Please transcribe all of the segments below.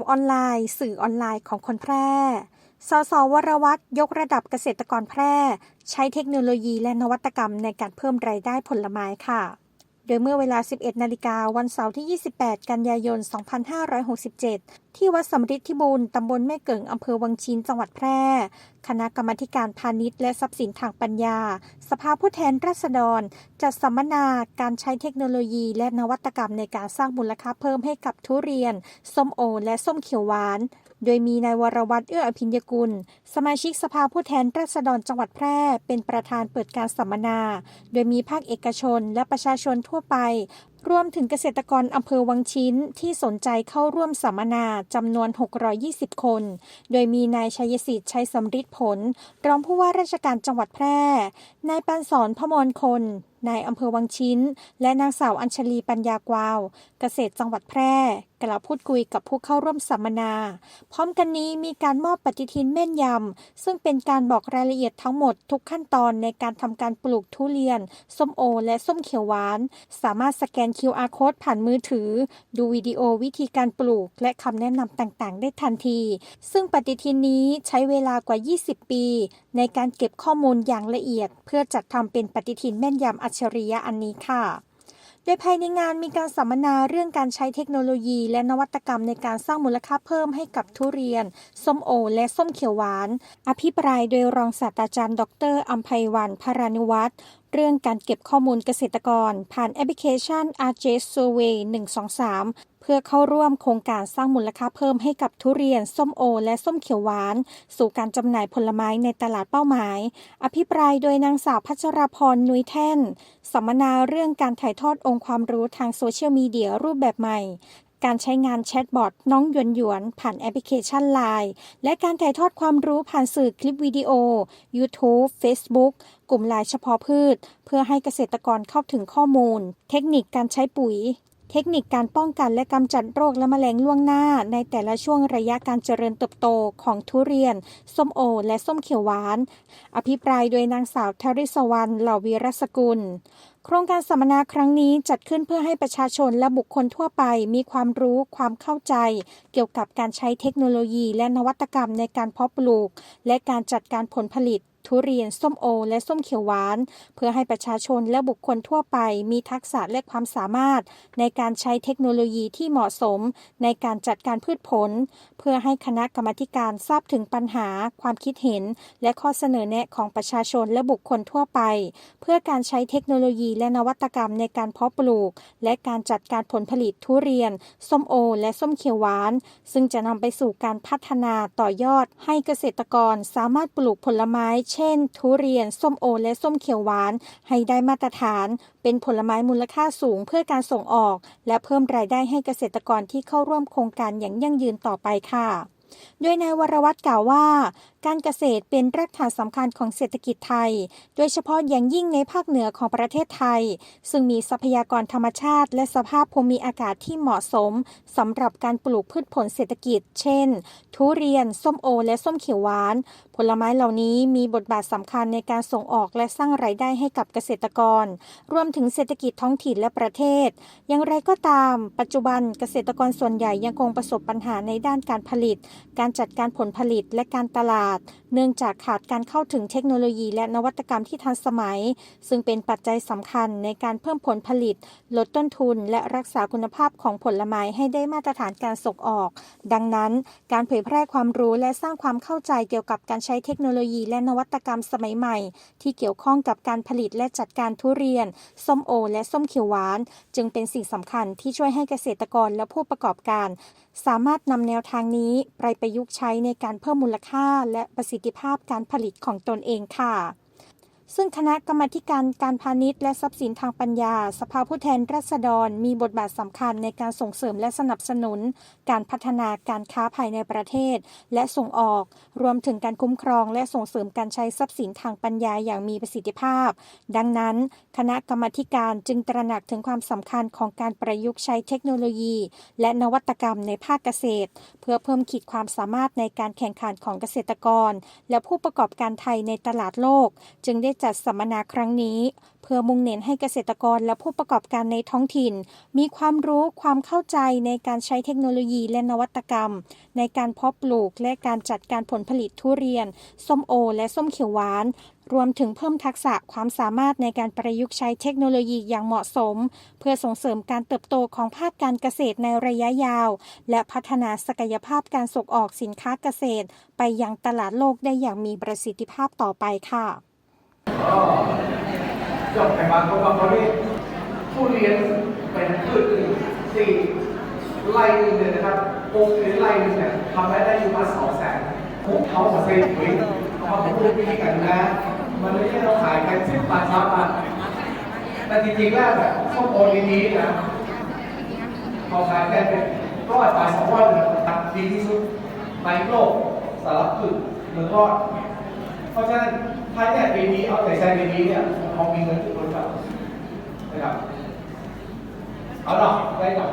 าวออนไลน์ สื่อออนไลน์ของคนแพร่ สสวรวัตรยกระดับเกษตรกรแพร่ ใช้เทคโนโลยีและนวัตกรรมในการเพิ่มรายได้ผลไม้ค่ะ ดยเมื่อเวลา 11 นาฬิกาวันเสาร์ที่ 28 กันยายน 2567 ที่วัดสำริดที่บูรณ์ตำบลแม่เกิงอำเภอวังชิน จังหวัดแพร่ คณะกรรมการพาณิชย์และทรัพย์สินทางปัญญา สภาผู้แทนราษฎร จัดสัมมนาการใช้เทคโนโลยีและนวัตกรรมในการสร้างมูลค่าเพิ่มให้กับทุเรียน ส้มโอ และส้มเขียวหวาน โดยมีนายวรวัตรเอื้ออภิญญกุล สมาชิกสภาผู้แทนราษฎรจังหวัดแพร่ เป็นประธานเปิดการสัมมนา โดยมีภาคเอกชนและประชาชนทั่วไป รวมถึงเกษตรกรอำเภอวังชิ้นที่สนใจเข้าร่วมสัมมนาจำนวน 620 คน โดยมีนายชัยศิษฐ์ชัยสำริดผล รองผู้ว่าราชการจังหวัดแพร่ นายปันสอนพมรคน นายอำเภอวังชิ้น และนางสาวอัญชลีปัญญากวาว เกษตรจังหวัดแพร่กล่าวพูดคุยกับผู้เข้าร่วมสัมมนา พร้อมกันนี้มีการมอบปฏิทินแม่นยำ ซึ่งเป็นการบอกรายละเอียดทั้งหมดทุกขั้นตอนในการทำการปลูกทุเรียน ส้มโอ และส้มเขียวหวาน สามารถสแกน QR code ผ่านมือถือ ดูวิดีโอวิธีการปลูก และคำแนะนำต่างๆ ได้ทันที ซึ่งปฏิทินนี้ใช้เวลากว่า 20 ปีในการเก็บข้อมูลอย่างละเอียด เพื่อจัดทำเป็นปฏิทินแม่นยำอัจฉริยะอันนี้ค่ะ โดยภายในงานมีการสัมมนาเรื่องการใช้เทคโนโลยี และนวัตกรรมในการสร้างมูลค่าเพิ่มให้กับทุเรียน ส้มโอ และส้มเขียวหวาน อภิปรายโดยรองศาสตราจารย์ ดรอัมภัยวันพารานุวัฒน์เรื่องการเก็บข้อมูลเกษตรกร ผ่านแอปพลิเคชัน RJ Survey 123 เพื่อเข้าร่วมโครงการสร้างมูลค่าเพิ่มให้กับทุเรียน ส้มโอ และส้มเขียวหวาน สู่การจำหน่ายผลไม้ในตลาดเป้าหมาย อภิปรายโดยนางสาวพัชราพรนุ้ยแท่น สัมมนาเรื่องการถ่ายทอดองค์ความรู้ทางโซเชียลมีเดียรูปแบบใหม่การใช้งานแชทบอทน้องหยวนหยวนผ่านแอปพลิเคชัน Line และการถ่ายทอดความรู้ผ่านสื่อคลิปวิดีโอ YouTube Facebook กลุ่มไลน์เฉพาะพืช เพื่อให้เกษตรกรเข้าถึงข้อมูล เทคนิคการใช้ปุ๋ย เทคนิคการป้องกันและกำจัดโรคและแมลงล่วงหน้า ในแต่ละช่วงระยะการเจริญเติบโตของทุเรียน ส้มโอ และส้มเขียวหวาน อภิปรายโดยนางสาวทริศวรรณเหล่าวีรสกุลโครงการสัมมนาครั้งนี้จัดขึ้นเพื่อให้ประชาชนและบุคคลทั่วไปมีความรู้ความเข้าใจ เกี่ยวกับการใช้เทคโนโลยีและนวัตกรรมในการเพาะปลูก และการจัดการผลผลิต ทุเรียน ส้มโอ และส้มเขียวหวาน เพื่อให้ประชาชนและบุคคลทั่วไปมีทักษะและความสามารถ ในการใช้เทคโนโลยีที่เหมาะสม ในการจัดการพืชผล เพื่อให้คณะกรรมการทราบถึงปัญหา ความคิดเห็น และข้อเสนอแนะของประชาชนและบุคคลทั่วไป เพื่อการใช้เทคโนโลยีและนวัตกรรมในการเพาะปลูก และการจัดการผลผลิตทุเรียน ส้มโอ และส้มเขียวหวาน ซึ่งจะนำไปสู่การพัฒนาต่อยอด ให้เกษตรกรสามารถปลูกผลไม้เช่น ทุเรียน ส้มโอ และส้มเขียวหวาน ให้ได้มาตรฐาน เป็นผลไม้มูลค่าสูงเพื่อการส่งออก และเพิ่มรายได้ให้เกษตรกรที่เข้าร่วมโครงการอย่างยั่งยืนต่อไปค่ะโดยนายวรวัตรกล่าวว่าการเกษตรเป็นรากฐานสำคัญของเศรษฐกิจไทย โดยเฉพาะอย่างยิ่งในภาคเหนือของประเทศไทย ซึ่งมีทรัพยากรธรรมชาติ และสภาพภูมิอากาศที่เหมาะสมสำหรับการปลูกพืชผลเศรษฐกิจ เช่น ทุเรียน ส้มโอ และส้มเขียวหวาน ผลไม้เหล่านี้มีบทบาทสำคัญในการส่งออกและสร้างรายได้ให้กับเกษตรกร รวมถึงเศรษฐกิจท้องถิ่นและประเทศ อย่างไรก็ตาม ปัจจุบันเกษตรกรส่วนใหญ่ยังคงประสบปัญหาในด้านการผลิต การจัดการผลผลิตและการตลาดเนื่องจากขาดการเข้าถึงเทคโนโลยีและนวัตกรรมที่ทันสมัย ซึ่งเป็นปัจจัยสำคัญในการเพิ่มผลผลิต ลดต้นทุน และรักษาคุณภาพของผลไม้ให้ได้มาตรฐานการส่งออก ดังนั้น การเผยแพร่ความรู้และสร้างความเข้าใจเกี่ยวกับการใช้เทคโนโลยีและนวัตกรรมสมัยใหม่ ที่เกี่ยวข้องกับการผลิตและจัดการทุเรียน ส้มโอ และส้มเขียวหวาน จึงเป็นสิ่งสำคัญที่ช่วยให้เกษตรกรและผู้ประกอบการ สามารถนำแนวทางนี้ไปประยุกต์ใช้ในการเพิ่มมูลค่าและประสิทธิภาพการผลิตของตนเองค่ะ ซึ่งคณะกรรมาการการพาณิชย์และทรัพย์สินทางปัญญา สภาผู้แทนราษฎร มีบทบาทสำคัญในการส่งเสริมและสนับสนุน การพัฒนาการค้าภายในประเทศ และส่งออก รวมถึงการคุ้มครอง และส่งเสริมการใช้ทรัพย์สินทางปัญญาอย่างมีประสิทธิภาพ ดังนั้น คณะกรรมาการจึงตระหนักถึงความสำคัญของการประยุกต์ใช้เทคโนโลยี และนวัตกรรมในภาคเกษตร เพื่อเพิ่มขีดความสามารถในการแข่งขันของเกษตรกร และผู้ประกอบการไทยในตลาดโลก จึงได้จัดสัมมนาครั้งนี้ เพื่อมุ่งเน้นให้เกษตรกรและผู้ประกอบการในท้องถิ่น มีความรู้ความเข้าใจในการใช้เทคโนโลยีและนวัตกรรม ในการเพาะปลูกและการจัดการผลผลิตทุเรียน ส้มโอ และส้มเขียวหวาน รวมถึงเพิ่มทักษะความสามารถในการประยุกต์ใช้เทคโนโลยีอย่างเหมาะสม เพื่อส่งเสริมการเติบโตของภาคการเกษตรในระยะยาว และพัฒนาศักยภาพการส่งออกสินค้าเกษตร ไปยังตลาดโลกได้อย่างมีประสิทธิภาพต่อไปค่ะ จบไปบางคนบางคนนี่ผู้เรียนเป็นพืชอื่นสี่ไร่หนึงเนี่ยนะครับปกหรือไร่หนึงเนี่ยทำรายได้อยู่มาสองแสนผมเขามาเซ็นไว้เขาพูดวิธีกันนะ มันไม่ใช่เราขายกันสิบบาทสามบาทแต่จริงๆแล้วแบบส้มโอดีๆนะเขาขายกันเป็นร้อยบาทสองร้อยเนี่ยตัดดีที่สุดในโลกสารพัดเมืองรอดเพราะฉะนั้น ถ้าเนี่ยปีนี้เอาแต่ใช้ปีนี้เนี่ยเขามีเงินทุกคนครับนะครับเอาหน่อยได้หน่อย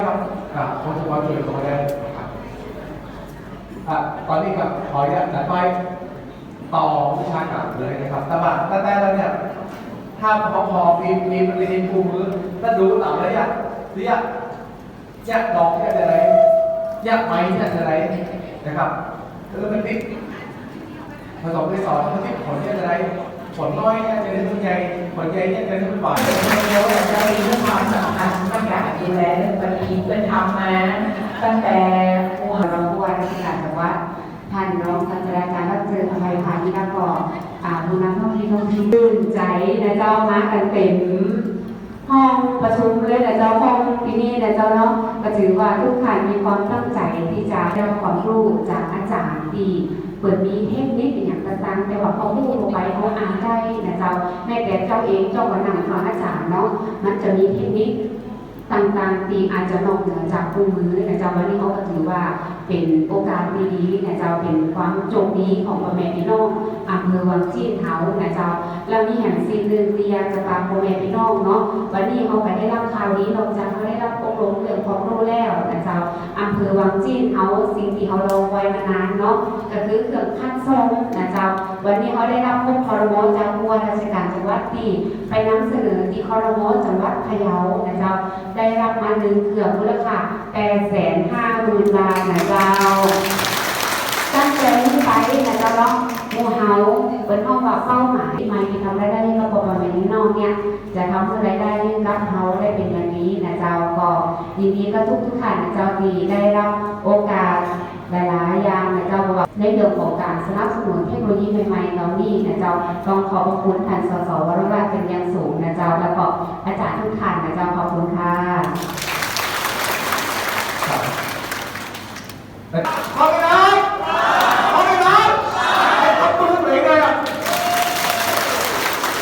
ครับครับผมจะมาช่วยตัวได้ครับอะตอนนี้ครับขออนุญาตจัดไปต่อวิชาการเลยนะครับแต่ว่าแต่แต่แล้วเนี่ยถ้าพอพอมีมีปฏิทินคู่มือถ้าดูต่างระยะระยะแยกดอกแยกอะไรแยกไม้แยกอะไรนะครับแล้วมันติด ผสมไปสอนเขาที่ผลเนี่ยจะได้ผลน้อยเนี่ยจะได้ผลใหญ่ผลใหญ่เนี่ยจะได้ผลหวานเดี๋ยวเราจะมีเรื่องความสำคัญตั้งแต่ดูแลเรื่องปฏิบัติธรรมมาตั้งแต่ผู้หาเราผู้ว่าราชการจังหวัดท่านรองศาสตราจารย์ดรอภัยพานิลกรอ่าผู้นำท่องที่ท่องที่ตื่นใจนะเจ้ามากันเต็มห้องประชุมเลยนะเจ้าห้องที่นี่นะเจ้าเนาะก็ถือว่าทุกท่านมีความตั้งใจที่จะได้รับความรู้จากอาจารย์ที่ เปิดมีเทคนิคอย่างต่างๆ แต่ว่าเขาพูดลงไปเขาอ่านได้นะเจ้าแม้แต่เจ้าเองเจ้าวันั่งฟังอาจารย์เนาะมันจะมีเทคนิคต่างๆที่อาจจะนอกเหนือจากคู่มือนะเจ้าวันนี้เขาก็ถือว่าเป็นโอกาสดีๆนะเจ้าเป็นความโชคดีของพ่อแม่พี่น้อง อำเภอวังจีนเฮานะเจ้าแล้วมีแห่งสิ่งหนึ่งที่อยากจะตามพ่อแม่พี่น้องเนาะวันนี้เขาไปได้รับข่าวดีนอกจากเขาได้รับอบรมเรื่องความรู้แล้วนะเจ้าอำเภอวังจีนเฮาสิ่งที่เขารอคอยมานานเนาะก็คือเครื่องคัดซองนะเจ้าวันนี้เขาได้รับพบคอรมอจากผู้ว่าราชการจังหวัดที่ไปนำเสนอที่คอรมอจังหวัดพะเยานะเจ้าได้รับมาหนึ่งเครื่องมูลค่า8แสนห้าหมื่นบาทนะเจ้า ตั้งใจนี้ไปนะเจ้าเนาะหมู่เฮาเป็นห้องว่าเป้าห มายไม่ทำรายได้ให้กับพ่อแม่พี่น้องเนี่ย จะทำให้รายได้ให้กับเฮาได้เป็นอย่างนี้นะเจ้าก็ยินดีกับทุกทุกท่านนะเจ้าที่ได้รับโอกาสหลายๆอย่างนะเจ้าว่าในเรื่องของการสนับสนุนเทคโนโลยีใหม่ๆเหล่านี้นะเจ้าต้องขอบพระคุณท่านสสวรวัฒน์เป็นอย่างสูงนะเจ้าแล้วก็อาจารย์ทุกท่านนะเจ้าขอบคุณค่ะขอบคุณนะขอบคุณนะขอบคุณเลยเลยอะ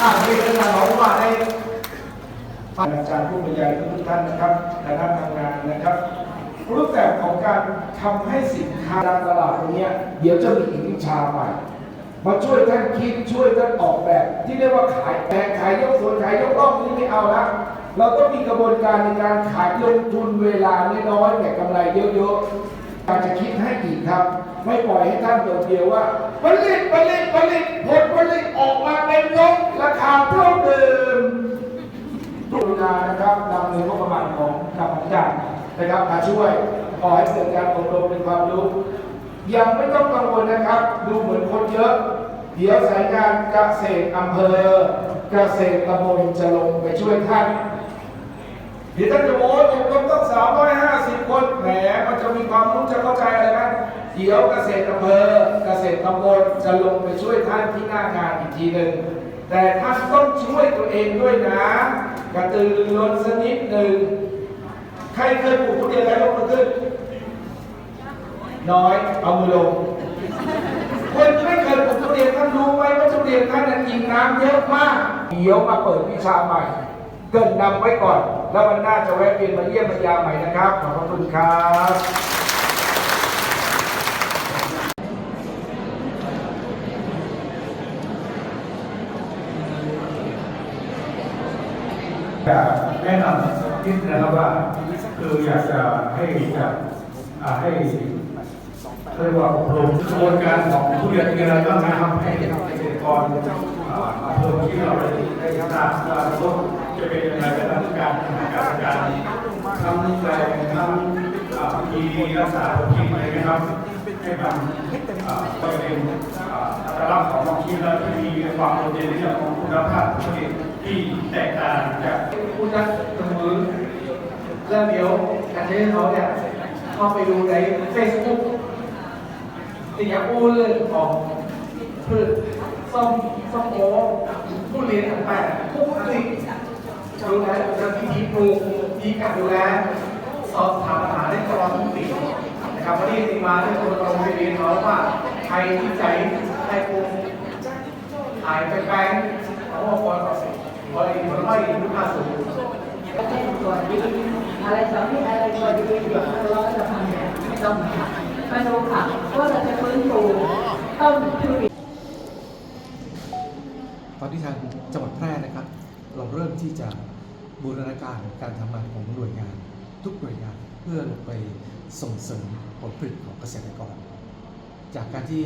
อะนี่เป็นการของว่าในอาจารย์ ผู้บรรยายทุกท่านนะครับคณะทำงานนะครับ รูปแบบของการทำให้สินค้าการตลาดตรงนี้เดี๋ยวจะมีอีกวิชาใหม่มาช่วยท่านคิดช่วยท่านออกแบบ ที่เรียกว่าขายแปลงขายยกส่วนขายยกรองนี่ไม่เอาละเราต้องมีกระบวนการในการขายลงทุนเวลาน้อยๆแต่กำไรเยอะๆการจะคิดให้อีกครับ ไม่ปล่อยให้ท่านโดดเดียวว่าผลิตผลิตผลิตผลผลิตออกมาเป็นลบราคาเท่าเดิม กรุณานะครับนำเงินงบประมาณของกรรมการนะครับมาช่วยขอให้เกิดการอบรมเป็นความรู้ยังไม่ต้องกังวลนะครับ ดูเหมือนคนเยอะ เดี๋ยวสายงานเกษตรอำเภอ เกษตรตำบลจะลงไปช่วยท่านเดี๋ยวท่านจะโอ้ยอบรมต้องสามร้อยห้าสิบคนแหมมันจะมีความรู้จะเข้าใจอะไรไหมเดี๋ยวเกษตรอำเภอ เกษตรตำบลจะลงไปช่วยท่านที่หน้างานอีกทีหนึ่งแต่ท่านต้องช่วยตัวเองด้วยนะ กระตือรือร้นสักนิดหนึ่งใครเคยปลูกทุเรียนแล้วยกมือขึ้น น้อยเอามือลง คนไม่เคยปลูกทุเรียนท่านรู้ไหมว่าทุเรียนท่านนั้นกินน้ำเยอะมากเดี๋ยวมาเปิดวิชาใหม่ เกินนำไว้ก่อน แล้ววันหน้าจะแวะเวียนมาเยี่ยมมายาใหม่นะครับ ขอบพระคุณครับ อยากแนะนำนิดนะครับว่าคืออยากจะให้จะให้เรียกว่าอบรมกระบวนการของผู้เรียนมีอะไรบ้างนะครับให้เกษตรกกรอ่าอำเภอที่เราได้ได้ทราบว่าเขาจะเป็นยังไงกับทางการการการทำแปลงทำพิธีรักษาพิธีอะไรนะครับให้มันอ่าก็เป็น ลักษณ์ของบางทีแล้วที่มีความโดดเด่นเรื่องของคุณภาพผลิตที่แตกต่างจากพูดนักเสมอแล้วเดี๋ยวการที่เขาเนี่ยเข้าไปดูใน Facebook สิ่งที่พูดเรื่องของพืชส้มส้มโอผู้เรียนต่างๆทุกสิ่งดูแลจะวิธีปลูกดีการดูแลสอบถามปัญหาได้ตลอดทุกปีนะครับวันนี้จริมาที่ตัวตรงไปเรียนเขาว่า ใครที่ใจให้ปลูกหายไปแปลเขาบอกว่าพอไอ้คนไม่รู้ค่าสูงประเทศตัวดีอะไรสองที่อะไรตัวดีเดี๋ยวเราจะทำเนี่ยไม่ต้องมาดูค่ะว่าเราจะฟื้นฟูต้นทุเรียนตอนที่ทางจังหวัดแพร่นะครับ เราเริ่มที่จะบูรณาการการทำงานของหน่วยงาน ทุกหน่วยงานเพื่อลงไปส่งเสริมผลผลิตของเกษตรกร จากการที่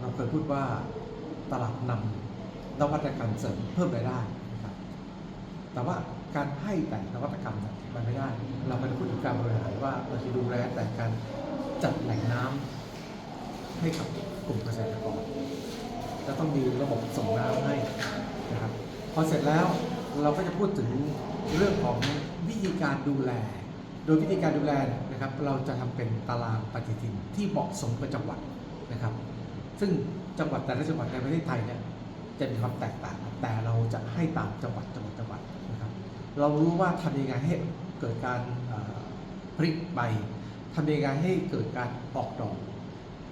เราเคยพูดว่าตลาดนำนวัตกรรมเสริมเพิ่มรายได้นะครับแต่ว่าการให้แต่นวัตกรรมมันไม่ได้ เราไม่ได้พูดถึงการบริหารว่าเราจะดูแลแต่การจัดแหล่งน้ำให้กับกลุ่มเกษตรกรจะต้องมีระบบส่งน้ำให้นะครับพอเสร็จแล้วเราก็จะพูดถึงเรื่องของวิธีการดูแล โดยวิธีการดูแลนะครับ เราจะทำเป็นตารางปฏิทินที่เหมาะสมกับจังหวัดนะครับ ซึ่งจังหวัดแต่ละจังหวัดในประเทศไทยเนี่ยจะมีความแตกต่าง แต่เราจะให้ตามจังหวัดจังหวัดจังหวัดนะครับ เรารู้ว่าทำยังไงให้เกิดการเอ่อผลิใบทำยังไงให้เกิดการออกดอก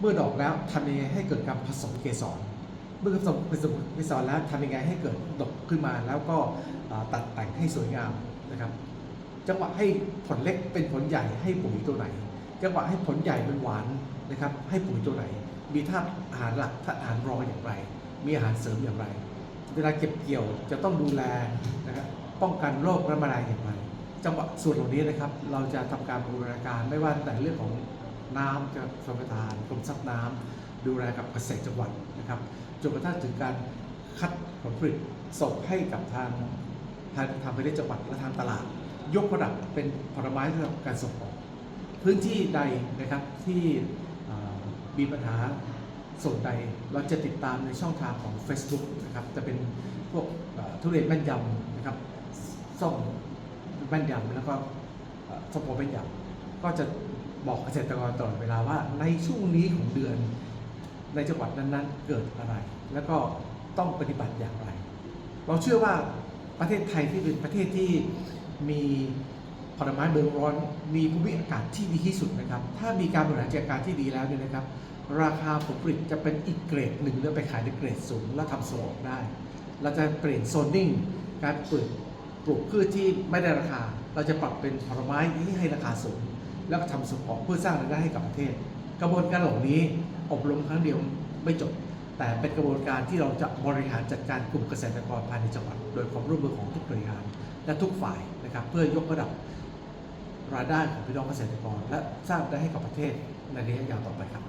เมื่อดอกแล้วทำยังไงให้เกิดการผสมเกสร เมื่อผสมผสมเกสรแล้วทำยังไงให้เกิดดอกขึ้นมาแล้วก็ตัดแต่งให้สวยงามนะครับ จังหวะให้ผลเล็กเป็นผลใหญ่ให้ปุ๋ยตัวไหน จังหวะให้ผลใหญ่เป็นหวานนะครับให้ปุ๋ยตัวไหน มีธาตุอาหารหลักธาตุอาหารรองอย่างไร มีอาหารเสริมอย่างไร เวลาเก็บเกี่ยวจะต้องดูแลนะครับป้องกันโรคและแมลงอย่างไรจังหวะส่วนเหล่านี้นะครับ เราจะทำการบูรณาการไม่ว่าแต่เรื่องของน้ำจะสมปทานกรมทรัพย์น้ำดูแลกับเกษตรจังหวัดนะครับจนกระทั่งถึงการคัดผลผลิตส่งให้กับทางทางทางประเทศจังหวัดและทางตลาด ยกระดับเป็นผลไม้สำหรับการส่งออกพื้นที่ใดนะครับที่มีปัญหาส่วนใดเราจะติดตามในช่องทางของ Facebook นะครับจะเป็นพวกทุเรียนแม่นยำนะครับส้มแม่นยำแล้วก็เอ่อส้มโอแม่นยำก็จะบอกเกษตรกรตลอดเวลาว่าในช่วงนี้ของเดือนในจังหวัดนั้นๆ เกิดอะไร แล้วก็ต้องปฏิบัติอย่างไร เราเชื่อว่าประเทศไทยที่เป็นประเทศที่ มีผลไม้เมืองร้อน มีภูมิอากาศที่ดีที่สุดนะครับ ถ้ามีการบริหารจัดการที่ดีแล้วเนี่ยนะครับ ราคาผลผลิตจะเป็นอีกเกรดหนึ่งแล้วไปขายในเกรดสูงแล้วทำส่งออกได้ เราจะเปลี่ยนโซนนิ่ง การปลูกปลูกพืชที่ไม่ได้ราคา เราจะปรับเป็นผลไม้ที่ให้ราคาสูง แล้วก็ทำส่งออกเพื่อสร้างรายได้ให้กับประเทศ กระบวนการเหล่านี้อบรมครั้งเดียวไม่จบ แต่เป็นกระบวนการที่เราจะบริหารจัดการกลุ่มเกษตรกรภายในจังหวัด โดยความร่วมมือของทุกหน่วยงาน และทุกฝ่ายนะครับเพื่อยกระดับรายได้ของพี่น้องเกษตรกร และสร้างได้ให้กับประเทศในระยะยาวต่อไปครับ